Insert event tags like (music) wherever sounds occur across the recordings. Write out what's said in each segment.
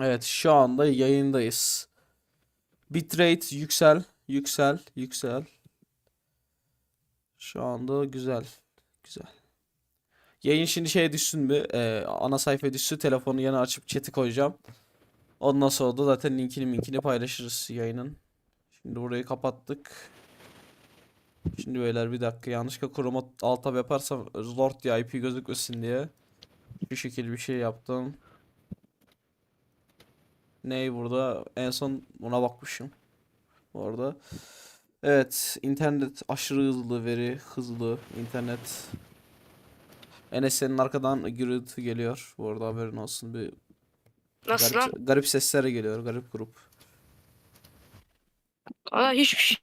Evet şu anda yayındayız. Bitrate yüksel, yüksel, yüksel. Şu anda güzel, güzel. Yayın şimdi şey düşsün bir, e, ana sayfaya düşsün. Telefonu yana açıp chat'i koyacağım. Ondan sonra da zaten linkini minkini paylaşırız yayının. Şimdi burayı kapattık. Şimdi beyler bir dakika yanlışlıkla Chrome alt tab yaparsam Lord diye IP gözükmesin diye. Şu şekil bir şey yaptım. Ney burada? En son buna bakmışım. Bu arada. Evet, internet aşırı hızlı, veri hızlı, internet. NS'nin arkadan gürültü geliyor. Bu arada haberin olsun bir Nasıl lan? garip, garip sesler geliyor, garip grup. Aa hiçbir şey.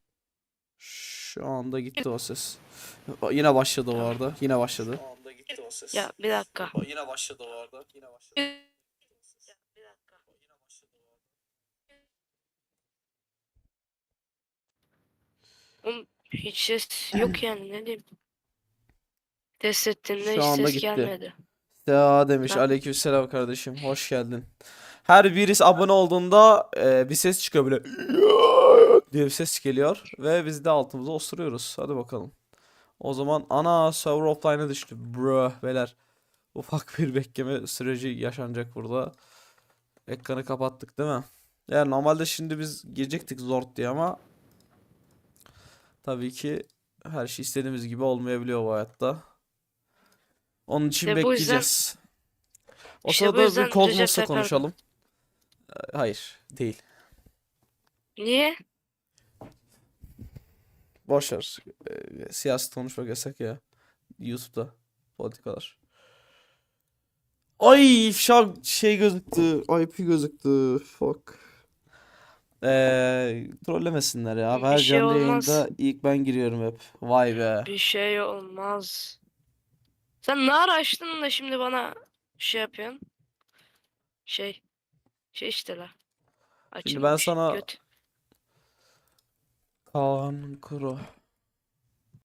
Şu anda gitti o ses. Yine başladı arada. Yine başladı. Şu anda gitti o ses. Ya bir dakika. Yine başladı arada. Yine başladı. Hiç ses yok yani ne diyeyim. Test ettiğimde Şu hiç anda ses gitti. gelmedi. Ya demiş. Ben- Aleykümselam kardeşim. Hoş geldin. Her birisi abone olduğunda e, bir ses çıkıyor böyle (laughs) diye bir ses geliyor ve biz de altımıza osuruyoruz. Hadi bakalım. O zaman ana server offline'a düştü. Bro beyler. Ufak bir bekleme süreci yaşanacak burada. Ekranı kapattık değil mi? Yani normalde şimdi biz girecektik Zord diye ama tabii ki her şey istediğimiz gibi olmayabiliyor bu hayatta. Onun için İşte bu yüzden- bekleyeceğiz. O İşte bu sırada bir yüzden Recep Tayyip konuşalım. Ee, Hayır, değil. Niye? Boş ver. Ee, siyaset konuşmak yasak ya. YouTube'da politikalar. Ay ifşa şey gözüktü. IP gözüktü. Fuck. Ee, trollemesinler ya. Bir Her şey canlı olmaz. yayında ilk ben giriyorum hep. Vay be. Bir şey olmaz. Sen ne ara açtın da şimdi bana şey yapıyorsun? Şey. Şey işte la. Şimdi ben Açılmış. sana- Göt. Kaan Kuru.